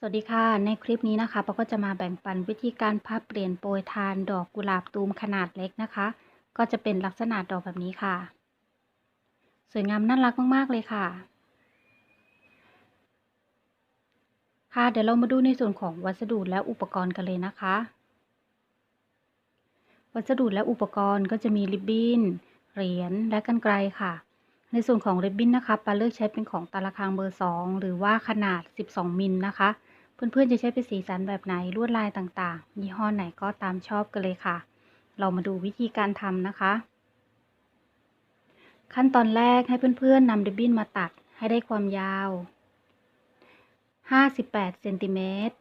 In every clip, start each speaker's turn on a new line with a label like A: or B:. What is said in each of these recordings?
A: สวัสดีค่ะ ในคลิปนี้นะคะปาก็จะมาแบ่งปันวิธีการพับเปลี่ยนโปรยทานดอกกุหลาบตูมขนาดเล็กนะคะ ก็จะเป็นลักษณะดอกแบบนี้ค่ะ สวยงามน่ารักมากๆเลยค่ะ ค่ะเดี๋ยวเรามาดูในส่วนของวัสดุและอุปกรณ์กันเลยนะคะ วัสดุและอุปกรณ์ก็จะมีริบบิ้นเหรียญและกรรไกรค่ะในส่วนของริบบิ้นนะคะปาเลือกใช้เป็นของตาละคางเบอร์ 2 หรือว่าขนาด 12 มิลนะคะ เพื่อนๆ จะใช้เป็นสีสันแบบไหนลวดลายต่างๆ ยี่ห้อไหนก็ตามชอบกันเลยค่ะ เรามาดูวิธีการทำนะคะ ขั้นตอนแรกให้เพื่อนๆนำริบบิ้นมาตัดให้ได้ความยาว 58 เซนติเมตร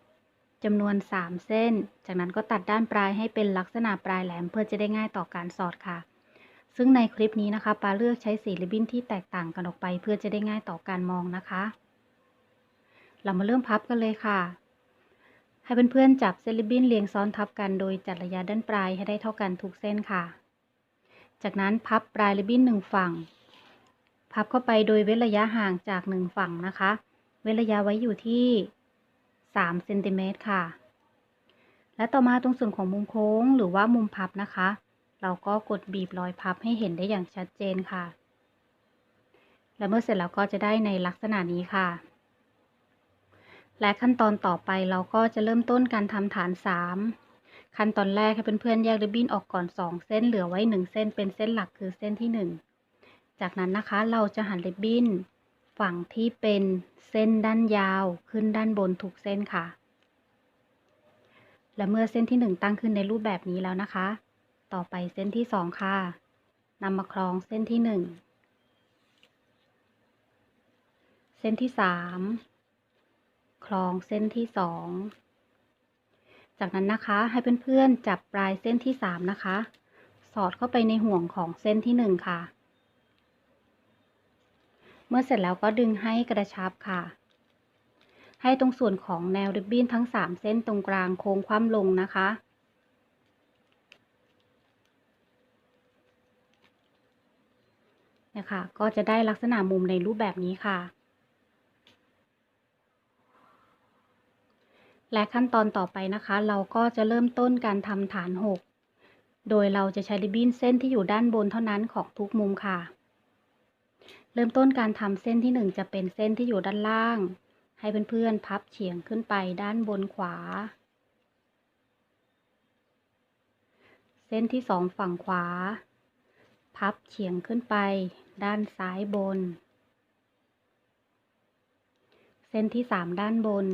A: จำนวน 3 เส้น จากนั้นก็ตัดด้านปลายให้เป็นลักษณะปลายแหลมเพื่อจะได้ง่ายต่อการสอดค่ะ ซึ่งในคลิปนี้นะคะปาเลือกใช้สีริบบิ้นที่แตกต่างกันออกไป เพื่อจะได้ง่ายต่อการมองนะคะ เรามาเริ่มพับกันเลยค่ะ ให้เพื่อนๆจับเส้นริบบิ้นเรียงซ้อนทับกันโดยจัดระยะด้านปลายให้ได้เท่ากันทุกเส้นค่ะ จากนั้นพับปลายริบบิ้นหนึ่งฝั่ง พับเข้าไปโดยเว้นระยะห่างจากหนึ่งฝั่งนะคะ เว้นระยะไว้อยู่ที่3เซนติเมตรค่ะ และต่อมาตรงส่วนของมุมโค้งหรือว่ามุมพับนะคะ เราก็กดบีบรอยพับให้เห็นได้อย่างชัดเจนค่ะ และเมื่อเสร็จแล้วก็จะได้ในลักษณะนี้ค่ะ และขั้นตอนต่อไปเราก็จะเริ่มต้นการทำฐาน 3 ขั้นตอนแรกให้เพื่อนๆแยกริบบิ้นออกก่อน 2 เส้นเหลือไว้ 1 เส้นเป็นเส้นหลักคือเส้นที่ 1 จากนั้นนะคะเราจะหันริบบิ้นฝั่งที่เป็นเส้นด้านยาวขึ้นด้านบนทุกเส้นค่ะ และเมื่อเส้นที่ 1 ตั้งขึ้นในรูปแบบนี้แล้วนะคะ ต่อไปเส้นที่ 2 ค่ะนำมาคล้องเส้นที่ 1 เส้นที่ 3 คล้องเส้นที่2จากนั้นนะคะให้เพื่อนๆจับปลายเส้นที่3นะคะ สอดเข้าไปในห่วงของเส้นที่1ค่ะ เมื่อเสร็จแล้วก็ดึงให้กระชับค่ะ ให้ตรงส่วนของแนวริบบิ้นทั้ง3เส้นตรงกลางโค้งคว่ำลงนะคะนะคะก็จะได้ลักษณะมุมในรูปแบบนี้ค่ะ และขั้นตอนต่อไปนะคะ เราก็จะเริ่มต้นการทำฐาน 6 โดยเราจะใช้ริบบิ้นเส้นที่อยู่ด้านบนเท่านั้นของทุกมุมค่ะ เริ่มต้นการทำเส้นที่ 1 จะเป็นเส้นที่อยู่ด้านล่าง ให้เพื่อนๆพับเฉียงขึ้นไปด้านบนขวา เส้นที่ 2 ฝั่งขวา พับเฉียงขึ้นไป ด้านซ้ายบน เส้นที่ 3 ด้านบน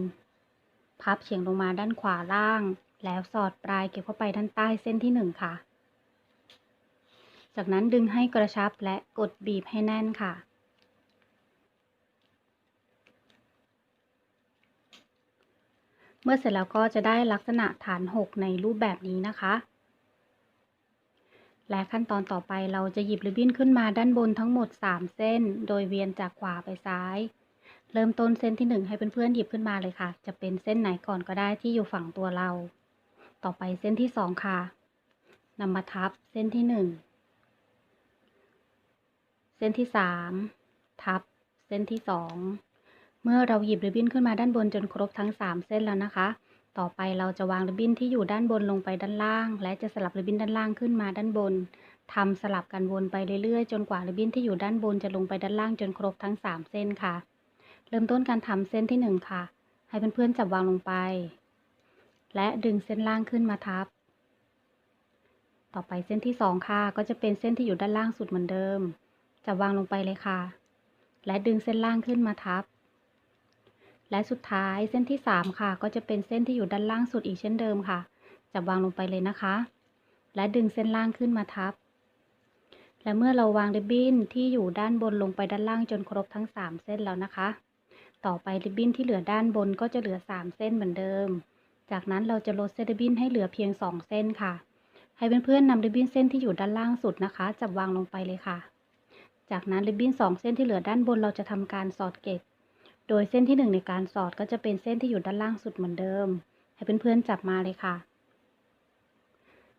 A: พับเฉียงลงมาด้านขวาล่าง แล้วสอดปลายเก็บเข้าไปด้านใต้เส้นที่ 1 ค่ะ จากนั้นดึงให้กระชับและกดบีบให้แน่นค่ะ เมื่อเสร็จแล้วก็จะได้ลักษณะฐาน 6 ในรูปแบบนี้นะคะและขั้นตอนต่อไปเราจะหยิบริบบิ้นขึ้นมาด้านบนทั้งหมด 3 เส้น โดยเวียนจากขวาไปซ้าย เริ่มต้นเส้นที่ 1 ให้เพื่อนๆหยิบขึ้นมาเลยค่ะ จะเป็นเส้นไหนก่อนก็ได้ที่อยู่ฝั่งตัวเรา ต่อไปเส้นที่ 2 ค่ะนำมาทับเส้นที่ 1 เส้นที่ 3 ทับเส้นที่ 2 เมื่อเราหยิบริบบิ้นขึ้นมาด้านบนจนครบทั้ง 3 เส้นแล้วนะคะ ต่อไปเราจะวางริบบิ้นที่อยู่ด้านบนลงไปด้านล่าง และจะสลับริบบิ้นด้านล่างขึ้นมาด้านบนทำสลับกันวนไปเรื่อยๆ จนกว่าริบบิ้นที่อยู่ด้านบนจะลงไปด้านล่างจนครบทั้ง 3 เส้นค่ะ เริ่มต้นการทำเส้นที่ 1 ค่ะ ให้เพื่อนๆจับวางลงไป และดึงเส้นล่างขึ้นมาทับ ต่อไปเส้นที่ 2 ค่ะ ก็จะเป็นเส้นที่อยู่ด้านล่างสุดเหมือนเดิม จับวางลงไปเลยค่ะ และดึงเส้นล่างขึ้นมาทับ และสุดท้ายเส้นที่ 3 ค่ะ ก็จะเป็นเส้นที่อยู่ด้านล่างสุดอีกเช่นเดิมค่ะ จับวางลงไปเลยนะคะ และดึงเส้นล่างขึ้นมาทับและเมื่อเราวางริบบิ้นที่อยู่ด้านบนลงไปด้านล่างจนครบทั้ง 3 เส้นแล้วนะคะ ต่อไปริบบิ้นที่เหลือด้านบนก็จะเหลือ 3 เส้นเหมือนเดิม จากนั้นเราจะลดเส้นริบบิ้นให้เหลือเพียง 2 เส้นค่ะ ให้เพื่อนๆนำริบบิ้นเส้นที่อยู่ด้านล่างสุดนะคะ จับวางลงไปเลยค่ะ จากนั้นริบบิ้น 2 เส้นที่เหลือด้านบนเราจะทำการสอดเก็บ โดยเส้นที่ 1 ในการสอดก็จะเป็นเส้นที่อยู่ด้านล่างสุดเหมือนเดิม ให้เพื่อนๆจับมาเลยค่ะ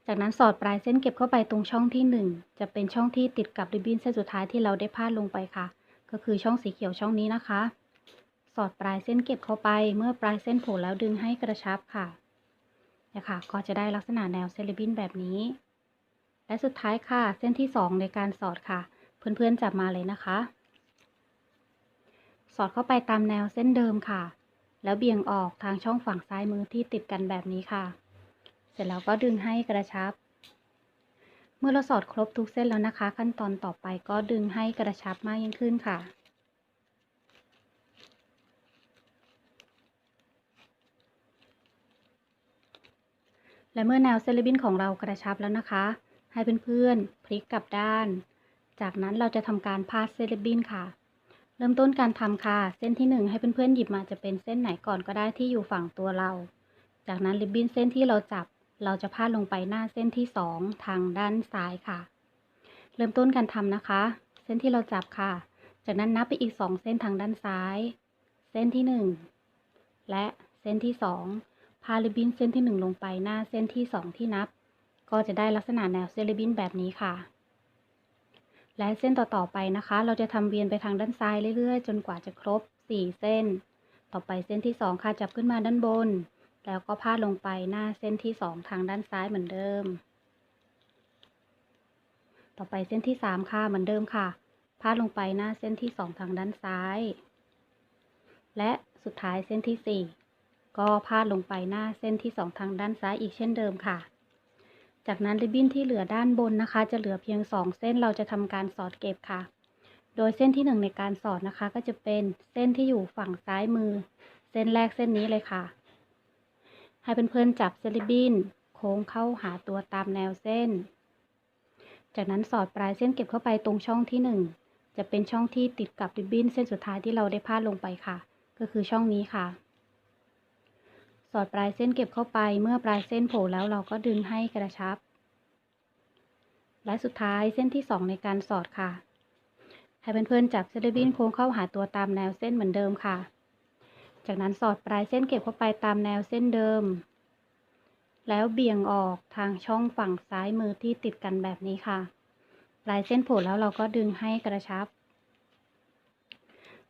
A: จากนั้นสอดปลายเส้นเก็บเข้าไปตรงช่องที่ 1 จะเป็นช่องที่ติดกับริบบิ้นเส้นสุดท้ายที่เราได้พาดลงไปค่ะ ก็คือช่องสีเขียวช่องนี้นะคะ สอดปลายเส้นเก็บเข้าไป เมื่อปลายเส้นโผล่แล้วดึงให้กระชับค่ะเนี่ยค่ะ ก็จะได้ลักษณะแนวเซเลบินแบบนี้ และสุดท้ายค่ะ เส้นที่ 2 ในการสอดค่ะ เพื่อนๆจับมาเลยนะคะ สอดเข้าไปตามแนวเส้นเดิมค่ะ แล้วเบี่ยงออกทางช่องฝั่งซ้ายมือที่ติดกันแบบนี้ค่ะ เสร็จแล้วก็ดึงให้กระชับ เมื่อเราสอดครบทุกเส้นแล้วนะคะ ขั้นตอนต่อไปก็ดึงให้กระชับมากยิ่งขึ้นค่ะ และเมื่อแนวเซเลบินของเรากระชับแล้วนะคะ ให้เพื่อนๆพลิกกลับด้าน จากนั้นเราจะทำการพาดเซเลบินค่ะ เริ่มต้นการทำค่ะ เส้นที่ 1 ให้เพื่อนๆหยิบมาจะเป็นเส้นไหนก่อนก็ได้ที่อยู่ฝั่งตัวเรา จากนั้นริบบิ้นเส้นที่เราจับ เราจะพาดลงไปหน้าเส้นที่ 2 ทางด้านซ้ายค่ะ เริ่มต้นการทำนะคะ เส้นที่เราจับค่ะ จากนั้นนับไปอีก 2 เส้นทางด้านซ้าย เส้นที่ 1 และเส้นที่ 2 พาริบบิ้นเส้นที่ 1 ลงไปหน้าเส้นที่ 2 ที่นับ ก็จะได้ลักษณะแนวเซเลบินแบบนี้ค่ะ และเส้นต่อๆไปนะคะ เราจะทำเวียนไปทางด้านซ้ายเรื่อยๆ จนกว่าจะครบ 4 เส้น ต่อไปเส้นที่ 2 ค่ะจับขึ้นมาด้านบน แล้วก็พาดลงไปหน้าเส้นที่ 2 ทางด้านซ้ายเหมือนเดิม ต่อไปเส้นที่ 3 ค่ะเหมือนเดิมค่ะพาดลงไปหน้าเส้นที่ 2 ทางด้านซ้าย และสุดท้ายเส้นที่ 4 ก็พาดลงไปหน้าเส้นที่ 2 ทางด้านซ้ายอีกเช่นเดิมค่ะ จากนั้นริบบิ้นที่เหลือด้านบนนะคะ จะเหลือเพียง 2 เส้นเราจะทำการสอดเก็บค่ะ โดยเส้นที่ 1 ในการสอดนะคะ ก็จะเป็นเส้นที่อยู่ฝั่งซ้ายมือ เส้นแรกเส้นนี้เลยค่ะ ให้เพื่อนๆจับเซริบบิ้นโค้งเข้าหาตัวตามแนวเส้น จากนั้นสอดปลายเส้นเก็บเข้าไปตรงช่องที่ 1 จะเป็นช่องที่ติดกับริบบิ้นเส้นสุดท้ายที่เราได้พาดลงไปค่ะ ก็คือช่องนี้ค่ะ อดปลายเส้นเก็บเข้าไป เมื่อปลายเส้นโผล่แล้วเราก็ดึงให้กระชับ และสุดท้ายเส้นที่ 2 ในการสอดค่ะ ให้เพื่อนๆจับเซเลบินโค้งเข้าหาตัวตามแนวเส้นเหมือนเดิมค่ะ จากนั้นสอดปลายเส้นเก็บเข้าไปตามแนวเส้นเดิม แล้วเบี่ยงออกทางช่องฝั่งซ้ายมือที่ติดกันแบบนี้ค่ะ ปลายเส้นโผล่แล้วเราก็ดึงให้กระชับ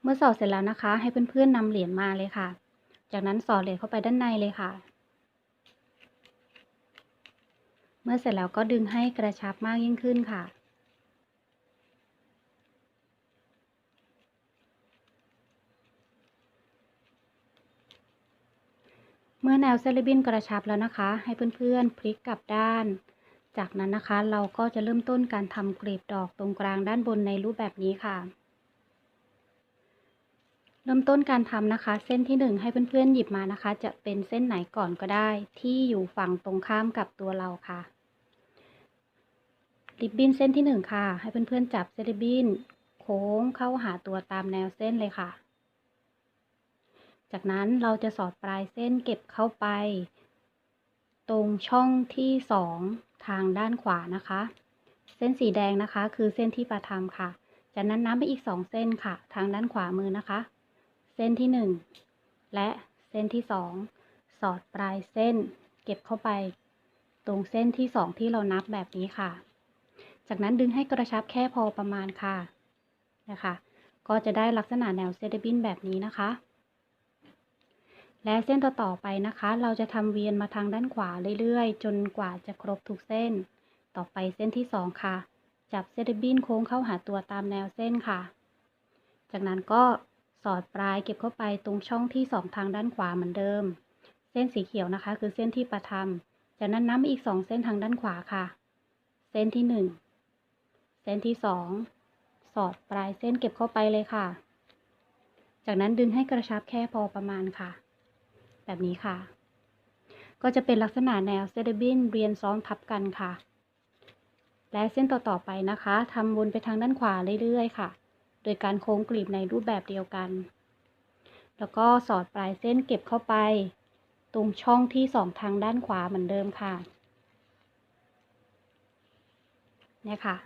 A: เมื่อสอดเสร็จแล้วนะคะ ให้เพื่อนๆนำเหรียญมาเลยค่ะ จากนั้นสอดเหรียญเข้าไปด้านในเลยค่ะ เมื่อเสร็จแล้วก็ดึงให้กระชับมากยิ่งขึ้นค่ะ เมื่อแนวเซเลบินกระชับแล้วนะคะ ให้เพื่อนๆพลิกกลับด้าน จากนั้นนะคะเราก็จะเริ่มต้นการทำกลีบดอกตรงกลางด้านบนในรูปแบบนี้ค่ะ เริ่มต้นการทำนะคะ เส้นที่ 1 ให้เพื่อนๆหยิบมานะคะ จะเป็นเส้นไหนก่อนก็ได้ ที่อยู่ฝั่งตรงข้ามกับตัวเราค่ะ ริบบิ้นเส้นที่ 1 ค่ะ ให้เพื่อนๆจับเซริบบิ้นโค้งเข้าหาตัวตามแนวเส้นเลยค่ะ จากนั้นเราจะสอดปลายเส้นเก็บเข้าไป ตรงช่องที่ 2 ทางด้านขวานะคะ เส้นสีแดงนะคะ คือเส้นที่ประทำค่ะ จากนั้นนับไปอีก 2 เส้นค่ะ ทางด้านขวามือนะคะ เส้นที่ 1 และเส้นที่ 2 สอดปลายเส้น เก็บเข้าไป ตรงเส้นที่ 2 ที่เรานับแบบนี้ค่ะ จากนั้นดึงให้กระชับแค่พอประมาณค่ะนะคะ ก็จะได้ลักษณะแนวเซเดบินแบบนี้นะคะ และเส้นต่อๆไปนะคะ เราจะทำเวียนมาทางด้านขวาเรื่อยๆ จนกว่าจะครบทุกเส้น ต่อไปเส้นที่ 2 ค่ะ จับเซเดบินโค้งเข้าหาตัวตามแนวเส้นค่ะ จากนั้นก็ สอดปลายเก็บเข้าไปตรงช่องที่2ทางด้านขวาเหมือนเดิม เส้นสีเขียวนะคะ คือเส้นที่ประทำจากนั้นนับอีก2เส้นทางด้านขวาค่ะ เส้นที่1เส้นที่2สอดปลายเส้นเก็บเข้าไปเลยค่ะ จากนั้นดึงให้กระชับแค่พอประมาณค่ะ แบบนี้ค่ะ ก็จะเป็นลักษณะแนวเซเดบินเรียนซ้อนทับกันค่ะ และเส้นต่อๆไปนะคะทำวนไปทางด้านขวาเรื่อยๆค่ะ โดยการโค้งกลีบในรูปแบบเดียวกัน แล้วก็สอดปลายเส้นเก็บเข้าไป ตรงช่องที่สองทางด้านขวาเหมือนเดิมค่ะเนี่ยค่ะ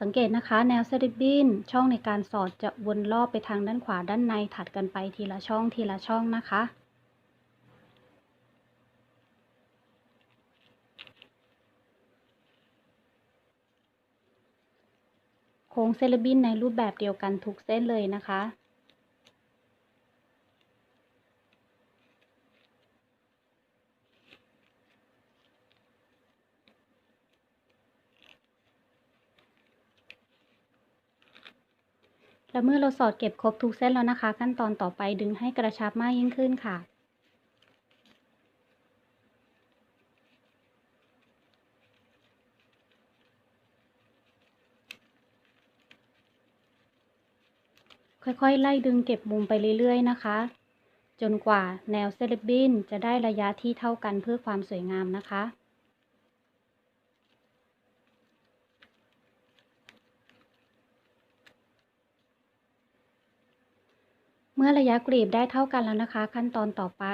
A: สังเกตนะคะแนวเซริบบินช่องในการสอดจะวนรอบไปทางด้านขวาด้านในถัดกันไปทีละช่องทีละช่องนะคะ โค้งเส้นริบบิ้นในรูปแบบเดียวกันทุกเส้นเลยนะคะ และเมื่อเราสอดเก็บครบทุกเส้นแล้วนะคะ ขั้นตอนต่อไปดึงให้กระชับมากยิ่งขึ้นค่ะ ค่อยๆ ไล่ดึงเก็บมุมไปเรื่อยๆ นะคะ จนกว่าแนวเซเลบบินจะได้ระยะที่เท่ากันเพื่อความสวยงามนะคะเมื่อระยะกรีบได้เท่ากันแล้วนะคะ ขั้นตอนต่อไป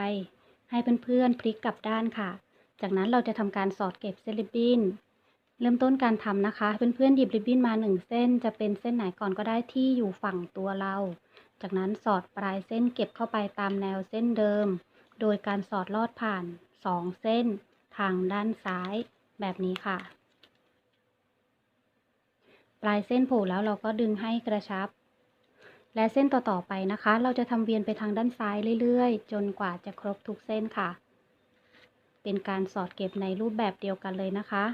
A: ให้เพื่อนๆพลิกกลับด้านค่ะ จากนั้นเราจะทำการสอดเก็บเซเลบบิน เริ่มต้นการทำนะคะ เพื่อนๆหยิบริบบิ้นมา 1 เส้น จะเป็นเส้นไหนก่อนก็ได้ที่อยู่ฝั่งตัวเรา จากนั้นสอดปลายเส้นเก็บเข้าไปตามแนวเส้นเดิม โดยการสอดลอดผ่าน 2 เส้น ทางด้านซ้ายแบบนี้ค่ะ ปลายเส้นโผล่แล้วเราก็ดึงให้กระชับ และเส้นต่อๆไปนะคะ เราจะทำเวียนไปทางด้านซ้ายเรื่อยๆ จนกว่าจะครบทุกเส้นค่ะ เป็นการสอดเก็บในรูปแบบเดียวกันเลยนะคะ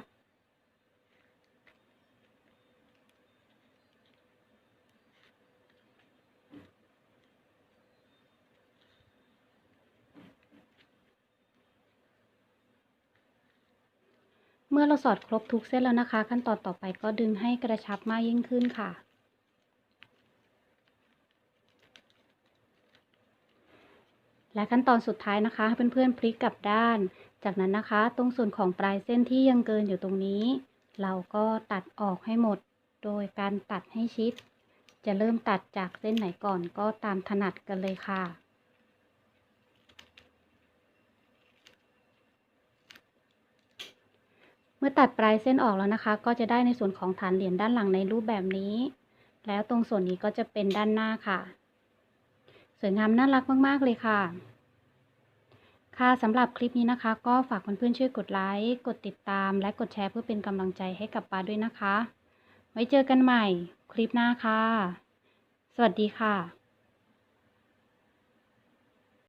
A: เมื่อเราสอดครบทุกเส้นแล้วนะคะ ขั้นตอนต่อไปก็ดึงให้กระชับมากยิ่งขึ้นค่ะ และขั้นตอนสุดท้ายนะคะให้เพื่อนๆพลิกกลับด้าน จากนั้นนะคะ ตรงส่วนของปลายเส้นที่ยังเกินอยู่ตรงนี้ เราก็ตัดออกให้หมด โดยการตัดให้ชิด จะเริ่มตัดจากเส้นไหนก่อนก็ตามถนัดกันเลยค่ะ เมื่อตัดปลายเส้นออกแล้วนะคะ ก็จะได้ในส่วนของฐานเหรียญด้านหลังในรูปแบบนี้ แล้วตรงส่วนนี้ก็จะเป็นด้านหน้าค่ะ สวยงามน่ารักมาก ๆ เลยค่ะ ค่ะสำหรับคลิปนี้นะคะ ก็ฝากเพื่อนๆช่วยกดไลค์กดติดตาม และกดแชร์เพื่อเป็นกำลังใจให้กับปาด้วยนะคะ ไว้เจอกันใหม่คลิปหน้าค่ะ สวัสดีค่ะ